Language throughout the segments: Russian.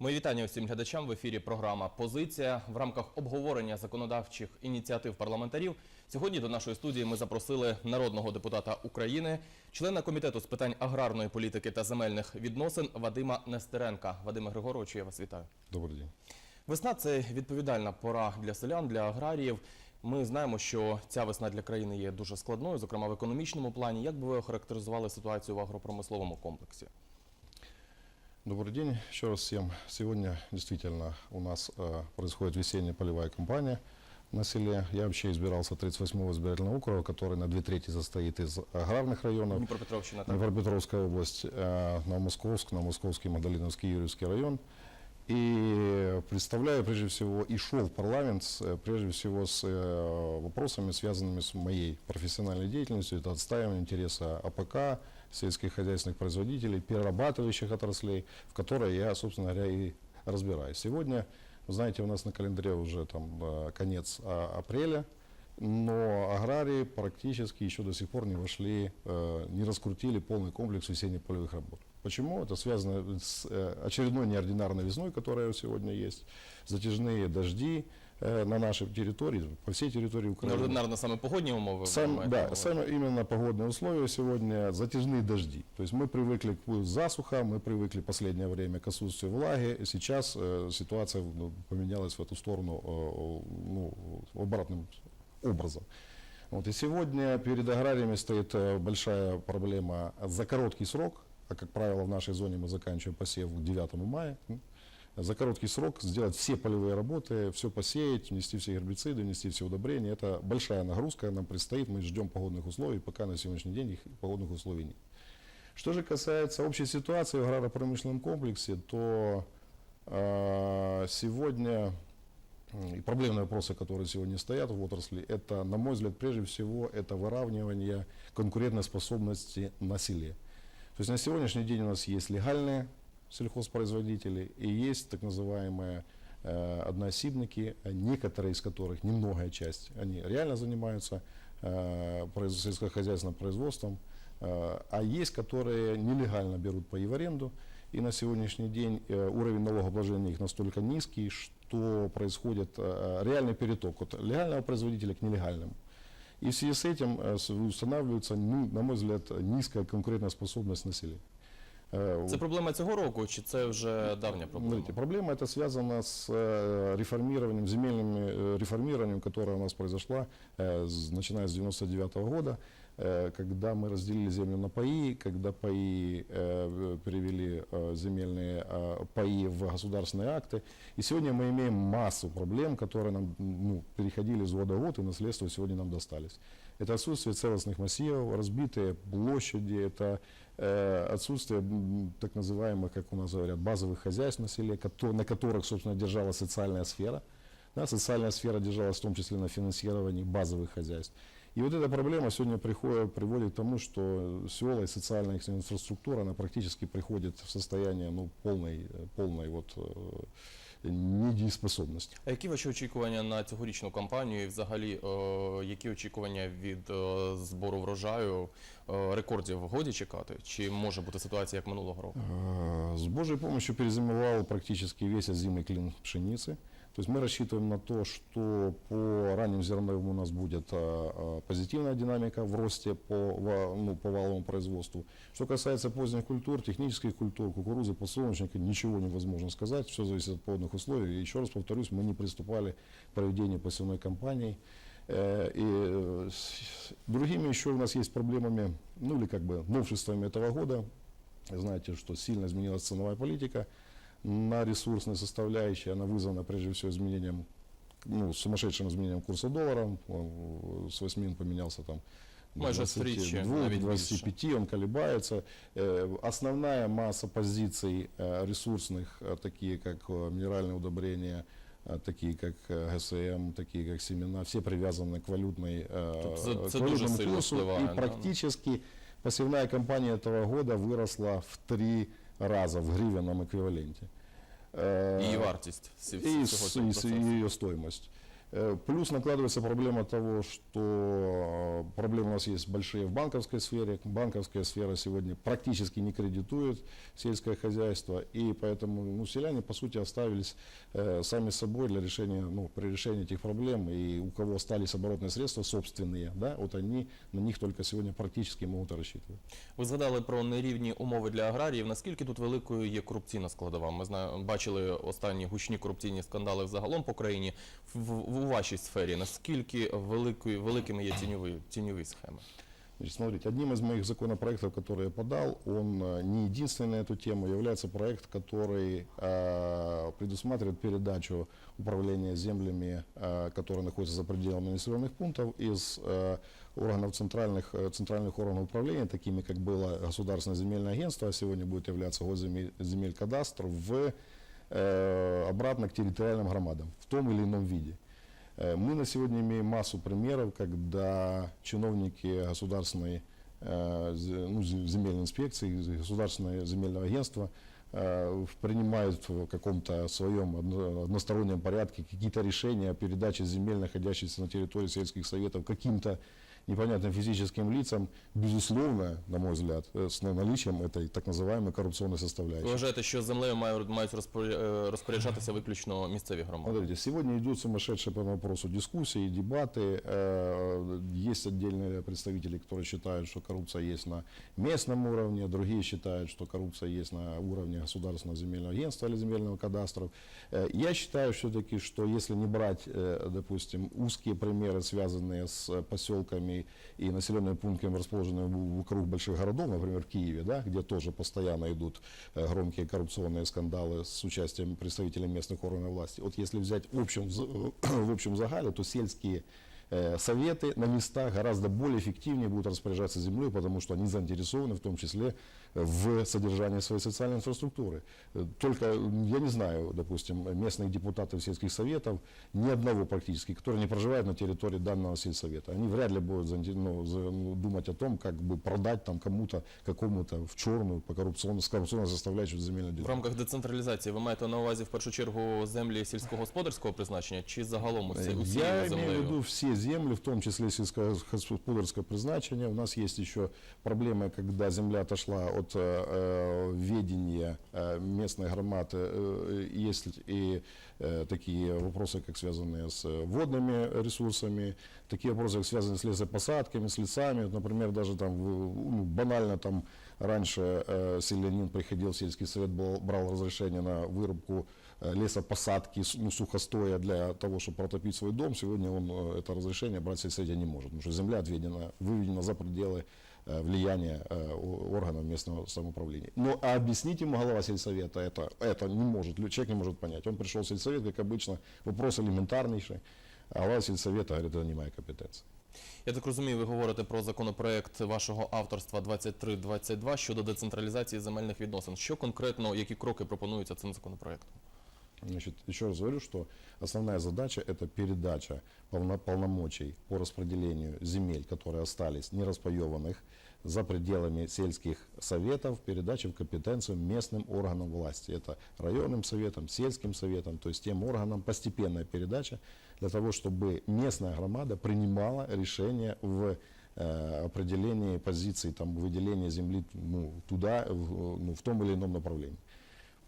Мої вітання усім глядачам в ефірі. Програма Позиція в рамках обговорення законодавчих ініціатив парламентарів. Сьогодні до нашої студії ми запросили народного депутата України, члена комітету з питань аграрної політики та земельних відносин Вадима Нестеренка. Вадиме Григоровичу, я вас вітаю. Добрый день. Весна це відповідальна пора для селян, для аграріїв. Ми знаємо, що ця весна для країни є дуже складною, зокрема в економічному плані. Як би ви охарактеризували ситуацію в агропромисловому комплексі? Добрый день еще раз всем. Сегодня действительно у нас э, происходит весенняя полевая кампания на селе. Я вообще избирался 38-го избирательного округа, который на две трети состоит из аграрных районов. Дніпропетровщина так. Днепропетровская область, э, Новомосковск, Новомосковский, Магдалиновский, Юрьевский район. И представляю прежде всего и шел в парламент с, э, прежде всего с э, вопросами, связанными с моей профессиональной деятельностью. Это отстаивание интереса АПК, сельских хозяйственных производителей, перерабатывающих отраслей, в которой я, собственно говоря, и разбираюсь. Сегодня, знаете, у нас на календаре уже там э, конец а, апреля, но аграрии практически еще до сих пор не вошли, э, не раскрутили полный комплекс весенне-полевых работ. Почему? Это связано с э, очередной неординарной весной, которая сегодня есть, затяжные дожди на нашей территории, по всей территории Украины. Неординарно саме погодні умови. ви Сам, маєте на да, увазі? сами именно погодные условия сегодня, затяжные дожди. То есть мы привыкли к засуха, мы привыкли в последнее время к отсутствию влаги. И Сейчас э, ситуация ну, поменялась в эту сторону э, ну, обратным образом. Вот, и сегодня перед аграриями стоит э, большая проблема за короткий срок, а как правило в нашей зоне мы заканчиваем посев к 9 мая, м, за короткий срок сделать все полевые работы, все посеять, внести все гербициды, внести все удобрения. Это большая нагрузка нам предстоит, мы ждем погодных условий, пока на сегодняшний день их погодных условий нет. Что же касается общей ситуации в аграро-промышленном комплексе, то э, сегодня и проблемные вопросы, которые сегодня стоят в отрасли, это, на мой взгляд, прежде всего, это выравнивание конкурентоспособности на селе. То есть на сегодняшний день у нас есть легальные сельхозпроизводители и есть так называемые э, одноосибники, э, некоторые из которых, немногая часть, они реально занимаются э, сельскохозяйственным производством, э, а есть, которые нелегально берут паи в аренду, и на сегодняшний день э, уровень налогообложения их настолько низкий, что происходит реальный переток от легального производителя к нелегальному. И в связи с этим устанавливается, ну, на мой взгляд, низкая конкурентная способность населения. Э, Це проблема цього року, чи це вже давня проблема? Смотрите, проблема эта связана с э, реформированием, земельным э, реформированием, которое у нас произошло э, с- начиная с 99 года, э, Когда мы разделили землю на паи, когда паи э, перевели э, земельные э, паи в государственные акты. И сегодня мы имеем массу проблем, которые нам ну, переходили из года в год и наследство сегодня нам достались. Это отсутствие целостных массивов, разбитые площади, это э, отсутствие так называемых, как у нас говорят, базовых хозяйств на селе, на которых, собственно, держалась социальная сфера. Да, социальная сфера держалась в том числе на финансировании базовых хозяйств. И вот эта проблема сегодня приходит, приводит к тому, что села и социальная их инфраструктура, она практически приходит в состояние ну, полной, э, полной вот, э, недееспособности. А які ваші очікування на цьогорічну кампанію і взагалі е, які очікування від е, збору врожаю, е, рекордів годі чекати? Чи може бути ситуація як минулого року? Э, С Божьей помощью перезимовал практически весь озимый клин пшеницы. То есть мы рассчитываем на то, что по ранним зерновым у нас будет а, а, позитивная динамика в росте по, ну, по валовому производству. Что касается поздних культур, технических культур, кукурузы, подсолнечника, ничего невозможно сказать. Все зависит от погодных условий. И еще раз повторюсь, мы не приступали к проведению посевной кампании. Э, И э, другими еще у нас есть проблемами, ну или как бы новшествами этого года. Знаете, что сильно изменилась ценовая политика на ресурсной составляющей. Она вызвана прежде всего изменением, ну, сумасшедшим изменением курса доллара. Он С 8 он поменялся там до Майже втричі, 22, навіть 25, он колебается. Э, Основная масса позиций э, ресурсных, э, такие как э, минеральные удобрения, э, такие как э, ГСМ, такие как семена, все привязаны к валютной э, Тобто це- к це валютному дуже сильно курсу. впливає, И да? практически посевная кампания этого года выросла в три раза в гривенном эквиваленте. Э, Її вартість всі- и, всього с- цього и с- процесу. и ее стоимость. Э, Плюс накладывается проблема того, что э, проблемы у нас есть большие в банковской сфере. Банковская сфера сегодня практически не кредитует сельское хозяйство, и поэтому ну, селяне, по сути, оставились э, сами собой для решения, ну, при решении этих проблем, и у кого остались оборотные средства собственные, да, вот они на них только сегодня практически могут рассчитывать. Ви згадали про нерівні умови для аграріїв. Наскільки тут великою є корупційна складова? Ми зна... бачили останні гучні корупційні скандали загалом по країні. В, в у вашій сфері наскільки великою великими є тіньові, тіньові схеми? Значит, смотрите, одним из моих законопроектов, который я подал, он э, не единственный на эту тему, является проект, который э, предусматривает передачу управления землями, э, которые находятся за пределами населенных пунктов, из э, органов центральных, э, центральных органов управления, такими как было Государственное земельное агентство, а сегодня будет являться Госземель земель кадастр, в, э, обратно к территориальным громадам в том или ином виде. Э, Мы на сегодня имеем массу примеров, когда чиновники государственной э, ну, зе- земельной инспекции, зе- государственного земельного агентства э, принимают в каком-то своем одно- одностороннем порядке какие-то решения о передаче земель, находящихся на территории сельских советов, каким-то непонятным физическим лицам, безусловно, на мой взгляд, э, с наличием этой так называемой коррупционной Ви составляющей. вважаєте, що землею мають, мають розпоря- е, розпоряджатися виключно місцеві громади? Смотрите, сегодня идут сумасшедшие по этому вопросу дискуссии, дебаты. Э, Есть отдельные представители, которые считают, что коррупция есть на местном уровне, другие считают, что коррупция есть на уровне государственного земельного агентства или земельного кадастра. Э, Я считаю все-таки, что если не брать, э, допустим, узкие примеры, связанные с э, поселками и населенными пунктами, расположенными в- вокруг больших городов, например, в Киеве, да, где тоже постоянно идут э, громкие коррупционные скандалы с участием представителей местных органов власти. Вот если взять в общем, в общем загале, то сельские э, советы на местах гораздо более эффективнее будут распоряжаться землей, потому что они заинтересованы в том числе в содержании своей социальной инфраструктуры. Э, Только, м, я не знаю, допустим, местных депутатов сельских советов, ни одного практически, который не проживает на территории данного сельсовета. Они вряд ли будут заинте- ну, за- ну, думать о том, как бы продать там кому-то, какому-то в черную, по коррупционной, с коррупционной составляющей земельной В делянки. рамках децентралізації ви маєте на увазі в першу чергу землі сільськогосподарського призначення чи загалом усі, Я усією имею в землею? виду все земли, в том числе сельскохозяйственного призначения. У нас есть еще проблема, когда земля отошла от э, э, ведения э, местной громады. Есть и такие вопросы, как связанные с водными ресурсами, такие вопросы, как связанные с лесопосадками, с лесами. Например, даже там ну, банально там раньше селянин приходил в сельский совет, брал, разрешение на вырубку лесопосадки, ну, сухостоя для того, чтобы протопить свой дом. Сегодня он это разрешение брать сельсовете не может, потому что земля отведена, выведена за пределы э, влияния э, о- органов местного самоуправления. Но а объяснить ему глава сельсовета это, это не может, лю- человек не может понять. Он пришел в сельсовет, как обычно, вопрос элементарнейший, а глава сельсовета говорит, это не моя компетенция. Я так розумію, ви говорите про законопроект вашого авторства 2322 щодо децентралізації земельних відносин. Що конкретно, які кроки пропонуються цим законопроектом? Значит, еще раз говорю, что основная задача это передача полно- полномочий по распределению земель, которые остались нераспоеванных за пределами сельских советов, передача в компетенцию местным органам власти. Это районным советам, сельским советам, то есть тем органам, постепенная передача для того, чтобы местная громада принимала решения в э, определении позиций, там, выделения земли ну, туда, в, ну, в том или ином направлении.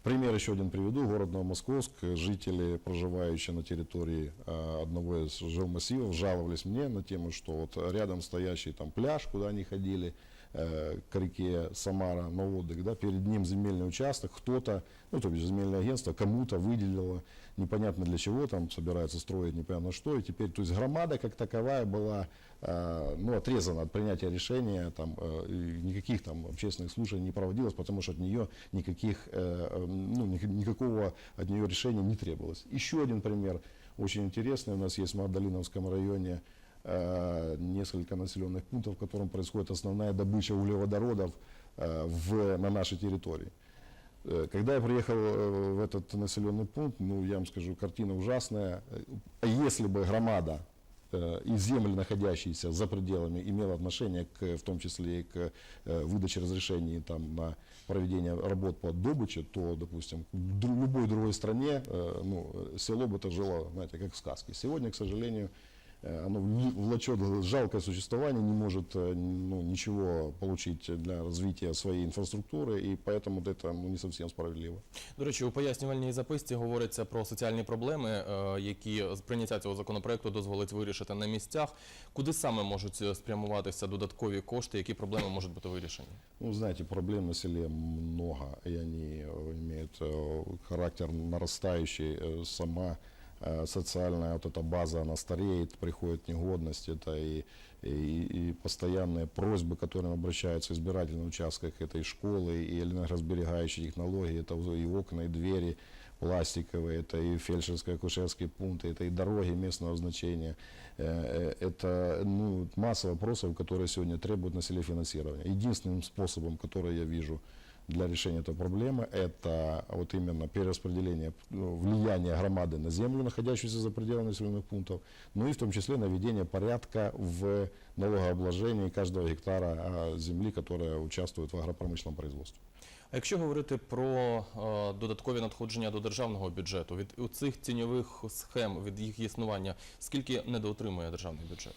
Пример еще один приведу. Город Новомосковск. Жители, проживающие на территории э, одного из жилмассивов, жаловались мне на тему, что вот рядом стоящий там пляж, куда они ходили, к реке Самара на отдых, да, перед ним земельный участок, кто-то, ну, то есть земельное агентство кому-то выделило, непонятно для чего, там собираются строить непонятно что, и теперь, то есть громада как таковая была, э, ну, отрезана от принятия решения, там, э, никаких там общественных слушаний не проводилось, потому что от нее никаких, э, э, ну, ни- никакого от нее решения не требовалось. Еще один пример, очень интересный, у нас есть в Магдалиновском районе э, несколько населенных пунктов, в котором происходит основная добыча углеводородов э, в, на нашей территории. Э, Когда я приехал э, в этот населенный пункт, ну, я вам скажу, картина ужасная. А если бы громада э, и земли, находящиеся за пределами, имело отношение к, в том числе и к э, выдаче разрешений там, на проведение работ по добыче, то, допустим, в любой другой стране э, ну, э, село бы это жило, знаете, как в сказке. Сегодня, к сожалению, э, оно вл- влачет жалкое существование, не может э, ну, ничего получить для развития своей инфраструктуры, и поэтому вот это ну, не совсем справедливо. До речі, у пояснювальній записці говориться про соціальні проблеми, е, які з прийняття цього законопроекту дозволить вирішити на місцях. Куди саме можуть е, спрямуватися додаткові кошти, які проблеми можуть бути вирішені? Ну, знаете, проблем на селе много, и они э, имеют э, характер нарастающий. Э, Сама э, Социальная вот эта база, она стареет, приходит негодность. Это и, и, и постоянные просьбы, к которым обращаются избиратели на участках этой школы, и энергосберегающие технологии, это и окна, и двери пластиковые, это и фельдшерские, акушерские пункты, это и дороги местного значения. Э, э, Это ну, масса вопросов, которые сегодня требуют на селе финансирования. Единственным способом, который я вижу для решения этой проблемы, это вот именно перераспределение ну, влияния громады на землю, находящуюся за пределами населенных пунктов, ну и в том числе наведение порядка в налогообложении каждого гектара а, земли, которая участвует в агропромышленном производстве. А якщо говорити про е, додаткові надходження до державного бюджету, від у цих тіньових схем, від їх існування, скільки недоотримує державний бюджет?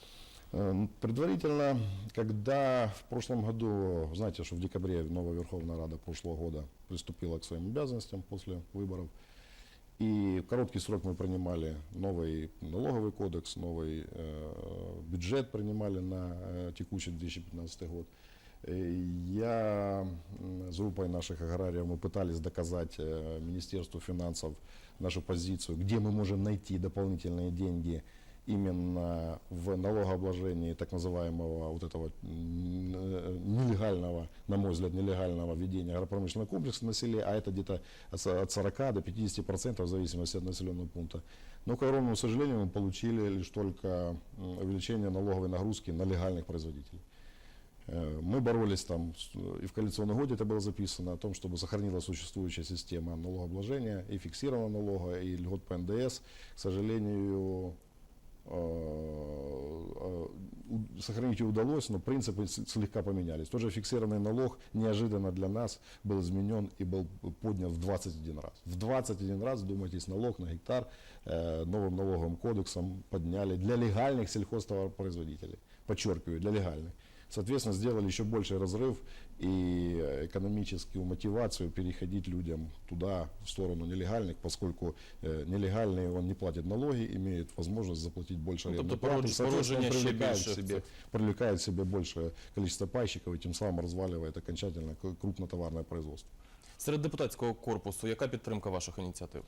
Э, Предварительно, когда в прошлом году, знаете, что в декабре новая Верховная Рада прошлого года приступила к своим обязанностям после выборов, и в короткий срок мы принимали новый налоговый кодекс, новый э, бюджет принимали на э, текущий 2015 год. Э, Я с группой наших аграриев мы пытались доказать э, Министерству финансов нашу позицию, где мы можем найти дополнительные деньги именно в налогообложении так называемого вот этого э, нелегального, на мой взгляд, нелегального ведения агропромышленного комплекса на селе, а это где-то от со- от 40 до 50 процентов в зависимости от населенного пункта. Но, к огромному сожалению, мы получили лишь только увеличение налоговой нагрузки на легальных производителей. Э, Мы боролись там, и в коалиционном годе это было записано, о том, чтобы сохранилась существующая система налогообложения и фиксированного налога, и льгот по НДС. К сожалению, сохранить ее удалось, но принципы с- слегка поменялись. Тот же фиксированный налог неожиданно для нас был изменен и был поднят в 21 раз. В 21 раз, думайтесь, налог на гектар э, новым налоговым кодексом подняли для легальных сельхозтоваропроизводителей. Подчеркиваю, для легальных. Соответственно, сделали еще больший разрыв и э, экономическую мотивацию переходить людям туда, в сторону нелегальных, поскольку э, нелегальные, он не платит налоги, имеет возможность заплатить больше Ну, арендной тобто платы, пород- соответственно, порождение ще привлекает більше к себе, цих. привлекает к себе большее количество пайщиков и тем самым разваливает окончательно к- крупнотоварное производство. Серед депутатського корпусу, яка підтримка ваших ініціатив?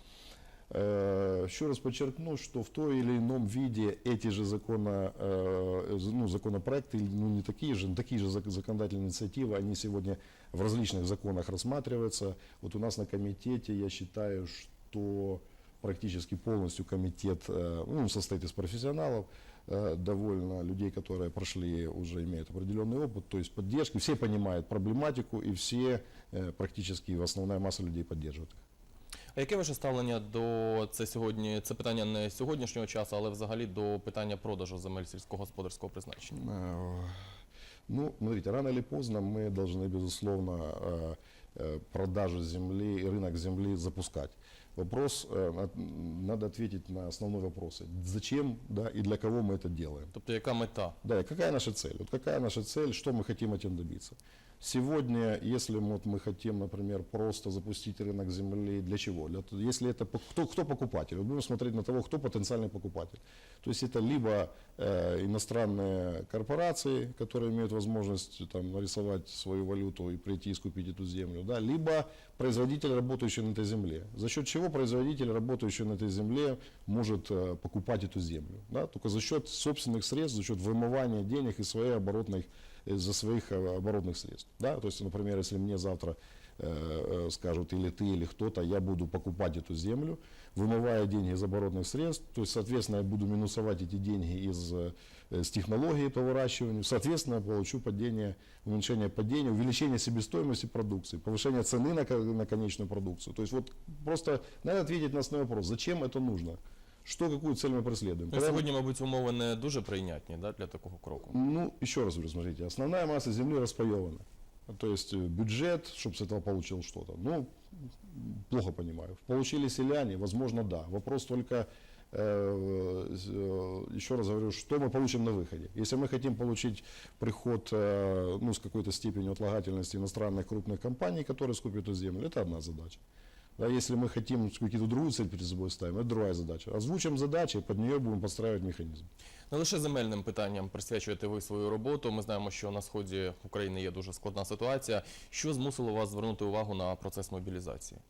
Э, Еще раз подчеркну, что в той или ином виде эти же закона, э, ну, законопроекты, ну не такие же, но такие же зак- законодательные инициативы, они сегодня в различных законах рассматриваются. Вот у нас на комитете я считаю, что практически полностью комитет э, ну, состоит из профессионалов, довольно людей, которые прошли, уже имеют определенный опыт, то есть поддержки, все понимают проблематику и все практически, основная масса людей поддерживает их. А яке ваше ставлення до це сьогодні? Це питання не сьогоднішнього часу, але взагалі до питання продажу земель сільськогосподарського призначення. Э, Ну, смотрите, рано или поздно мы должны, безусловно, э, э, продажу земли и рынок земли запускать. Вопрос, э, на- надо ответить на основной вопрос. Зачем да, и для кого мы это делаем? Тобто, яка мета? Да, и какая наша цель? Вот какая наша цель, что мы хотим этим добиться? Сегодня, если вот мы хотим, например, просто запустить рынок земли, для чего? Для, если это кто, кто покупатель? Вот будем смотреть на того, кто потенциальный покупатель. То есть это либо э, иностранные корпорации, которые имеют возможность там, нарисовать свою валюту и прийти и скупить эту землю, да, либо производитель, работающий на этой земле. За счет чего производитель, работающий на этой земле, может э, покупать эту землю? Да? Только за счет собственных средств, за счет вымывания денег из своей оборотной из-за своих э, оборотных средств. Да? То есть, например, если мне завтра э, э, скажут или ты, или кто-то, я буду покупать эту землю, вымывая деньги из оборотных средств, то есть, соответственно, я буду минусовать эти деньги из, с технологии по выращиванию, соответственно, получу падение, уменьшение падения, увеличение себестоимости продукции, повышение цены на, на конечную продукцию. То есть, вот просто надо ответить на основной вопрос, зачем это нужно? Что, какую цель мы преследуем? Ну, Прямо- Сьогодні, мабуть, умови не дуже прийнятні да, для такого кроку. Ну, еще раз говорю, смотрите, основная масса земли распаевана. То есть э, бюджет, чтобы с этого получил что-то. Ну, плохо понимаю. Получили селяне, возможно, да. Вопрос только, э, э, еще раз говорю, что мы получим на выходе. Если мы хотим получить приход ну, с какой-то степенью отлагательности иностранных крупных компаний, которые скупят эту землю, это одна задача. Да, если мы хотим какие-то другую цель перед собой ставим, это другая задача. Озвучим задачи, под нее будем подстраивать механизм. Не лише земельним питанням присвячуєте ви свою роботу. Ми знаємо, що на сході України є дуже складна ситуація. Що змусило вас звернути увагу на процес мобілізації?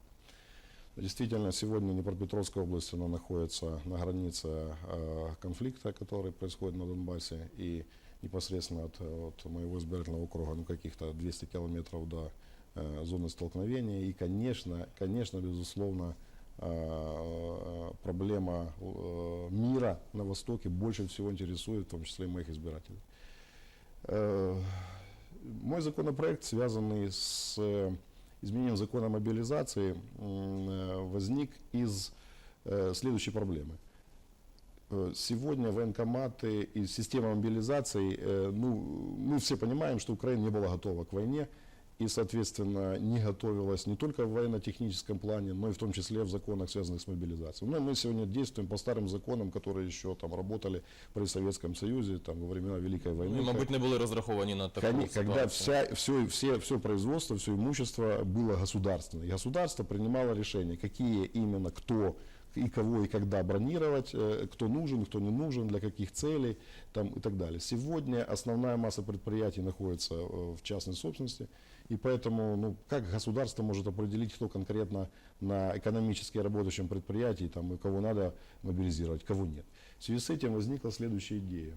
Действительно, сегодня Днепропетровская область она находится на границе э, конфликта, который происходит на Донбассе, и непосредственно от, э, от моего избирательного округа, ну, каких-то 200 километров до э, зоны столкновения. И, конечно, конечно, безусловно, э, проблема э, мира на Востоке больше всего интересует, в том числе и моих избирателей. Э, Мой законопроект, связанный с э, изменением закона мобилизации, э, возник из э, следующей проблемы. Э, Сегодня военкоматы и система мобилизации, э, ну, мы все понимаем, что Украина не была готова к войне и, соответственно, не готовилась не только в военно-техническом плане, но и в том числе в законах, связанных с мобилизацией. Но мы сегодня действуем по старым законам, которые еще там работали при Советском Союзе, там, во времена Великой войны. Ну, мабуть, не були розраховані на таку Кони- Когда ситуацію. вся, все, все, все производство, все имущество было государственное. И государство принимало решение, какие именно, кто и кого и когда бронировать, э, кто нужен, кто не нужен, для каких целей там, и так далее. Сегодня основная масса предприятий находится э, в частной собственности, и поэтому ну, как государство может определить, кто конкретно на экономически работающем предприятии, там, и кого надо мобилизировать, кого нет. В связи с этим возникла следующая идея,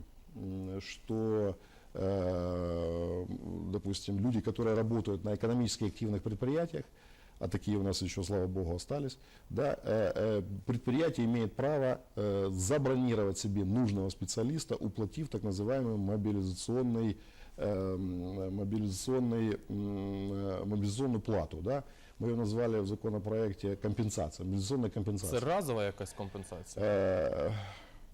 что э, допустим, люди, которые работают на экономически активных предприятиях, а такие у нас еще, слава богу, остались, да, э, э, предприятие имеет право э, забронировать себе нужного специалиста, уплатив так называемый мобилизационный, э, м, мобилизационный, м, э, мобилизационную плату. Да? Мы ее назвали в законопроекте компенсация, мобилизационная компенсация. Це разова якась компенсація. Э,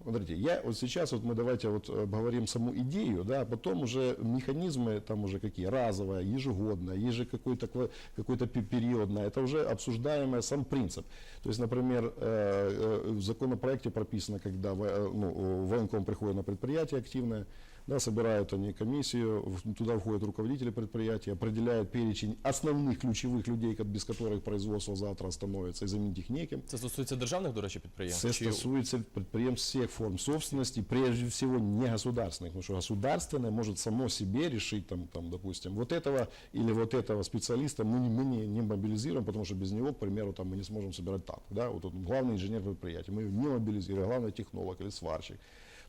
Смотрите, я вот сейчас вот мы давайте вот обговорим саму идею, да, а потом уже механизмы там уже какие, разовая, ежегодная, еже какой-то какой-то пе- периодная, это уже обсуждаемый сам принцип. То есть, например, э, э, в законопроекте прописано, когда э, ну, э, военком приходит на предприятие активное, да, собирают они комиссию, в- туда входят руководители предприятия, определяют перечень основных ключевых людей, ко- без которых производство завтра остановится, и заменить их неким. Це стосується державних, до речі, Це підприємств? Чи- стосуется предприемств всех форм собственности, прежде всего не государственных, потому что государственное может само себе решить, там, там, допустим, вот этого или вот этого специалиста мы, не, мы не, не мобилизируем, потому что без него, к примеру, там, мы не сможем собирать танк. Да? Вот он главный инженер предприятия, мы его не мобилизируем, главный технолог или сварщик.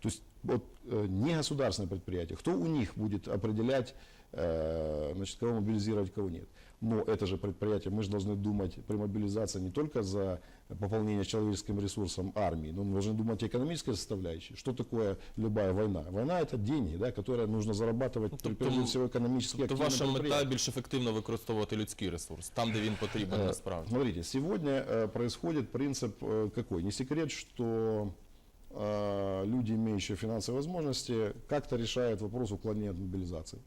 То есть вот, э, не государственное предприятие, кто у них будет определять, э, значит, кого мобилизировать, кого нет. Но это же предприятие, мы же должны думать при мобилизации не только за пополнение человеческим ресурсом армии, но мы должны думать о экономической составляющей. Что такое любая война? Война это деньги, да, которые нужно зарабатывать тобто прежде всего экономически Тобто активным ваша мета предприятиям. більш ефективно використовувати людський ресурс, там, де він потрібен Э, насправді. Смотрите, сегодня э, происходит принцип э, какой? Не секрет, что э, люди, имеющие финансовые возможности, как-то решают вопрос уклонения от мобилизации.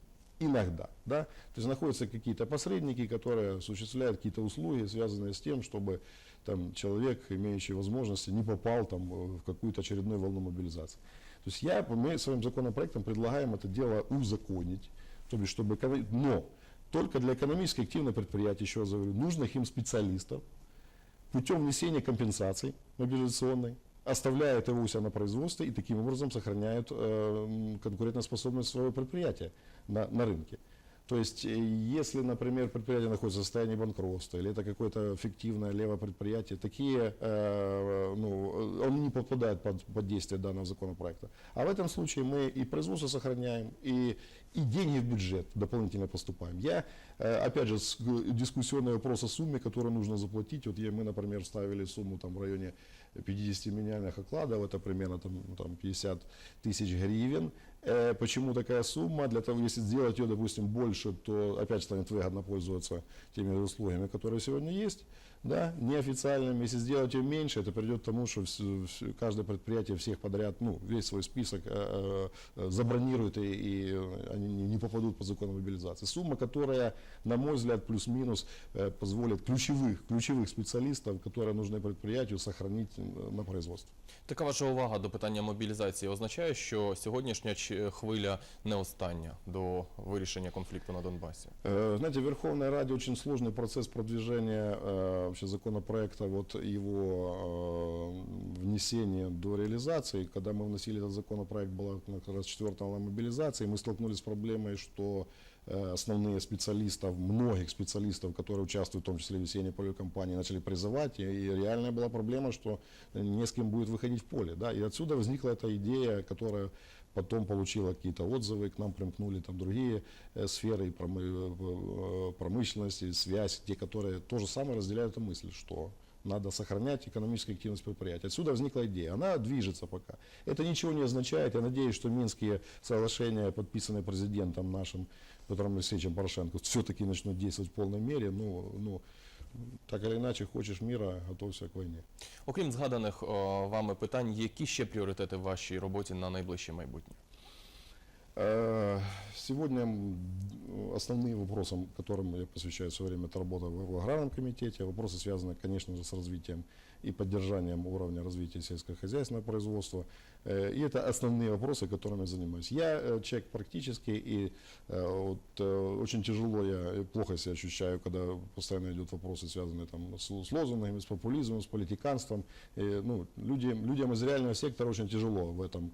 Иногда, да. То есть находятся какие-то посредники, которые осуществляют какие-то услуги, связанные с тем, чтобы там, человек, имеющий возможности, не попал там, э, в какую-то очередную волну мобилизации. То есть я, мы своим законопроектом предлагаем это дело узаконить, то бишь, чтобы, но только для экономически активных предприятий, еще раз говорю, нужных им специалистов, путем внесения компенсаций мобилизационной, оставляют его у себя на производстве и таким образом сохраняют э, конкурентоспособность своего предприятия на, на рынке. То есть, э, если, например, предприятие находится в состоянии банкротства, или это какое-то фиктивное левое предприятие, такие, э, ну, э, он не попадает под, под действие данного законопроекта. А в этом случае мы и производство сохраняем, и, и деньги в бюджет дополнительно поступаем. Я, э, опять же, с- дискуссионный вопрос о сумме, которую нужно заплатить. Вот я- мы, например, ставили сумму там, в районе 50 минимальных окладов, это примерно там, ну, там 50 тысяч гривен. Э, Почему такая сумма? Для того, если сделать ее, допустим, больше, то опять станет выгодно пользоваться теми услугами, которые сегодня есть Да, неофициальным. Если сделать ее меньше, это придет к тому, что вс- вс- каждое предприятие всех подряд, ну, весь свой список э, э, забронирует, и, и э, они не- не попадут по закону мобилизации. Сумма, которая, на мой взгляд, плюс-минус э, позволит ключевых, ключевых специалистов, которые нужны предприятию, сохранить э, на производстве. Така ваша увага до питання мобілізації означає, що сьогоднішня чи- хвиля не остання до вирішення конфлікту на Донбасі. Э, Знаете, в Верховной Раде очень сложный процесс продвижения э, вообще законопроекта, вот его э, внесения до реализации. Когда мы вносили этот законопроект, была как раз четвертая волна мобилизации, мы столкнулись с проблемой, что э, основные специалистов, многих специалистов, которые участвуют, в том числе в весенней полевой кампании, начали призывать, и, и реальная была проблема, что не с кем будет выходить в поле. Да? И отсюда возникла эта идея, которая потом получила какие-то отзывы, к нам примкнули там другие э, сферы, э, промышленность, и связь, те, которые тоже самое разделяют эту мысль, что надо сохранять экономическую активность предприятия. Отсюда возникла идея. Она движется пока. Это ничего не означает. Я надеюсь, что Минские соглашения, подписанные президентом нашим Петром Алексеевичем Порошенко, все-таки начнут действовать в полной мере. Ну, ну, так или иначе, хочешь мира, готовься к войне. Окрім згаданих о, вами питань, які ще пріоритети в вашій роботі на найближче майбутнє? Э, Сегодня основные вопросы, которым я посвящаю свое время, это работа в аграрном комитете. Вопросы связаны, конечно же, с развитием и поддержанием уровня развития сельскохозяйственного производства. Э, И это основные вопросы, которыми я занимаюсь. Я э, человек практический, и вот, очень тяжело, я плохо себя ощущаю, когда постоянно идут вопросы, связанные там, с, с лозунгами, с популизмом, с политиканством. И, ну, люди, людям из реального сектора очень тяжело в этом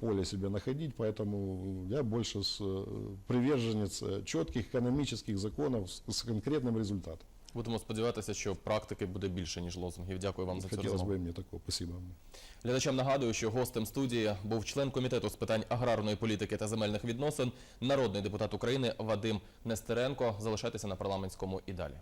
поле себе находить, поэтому я больше с, э, приверженец э, четких экономических законов с, с конкретным результатом. Будемо сподіватися, що практики буде більше ніж лозунгів. Дякую вам за цю Хотелось розмову. бы и мне такого. Спасибо. Глядачам нагадую, що гостем студії був член комітету з питань аграрної політики та земельних відносин, народний депутат України Вадим Нестеренко. Залишайтеся на парламентському і далі.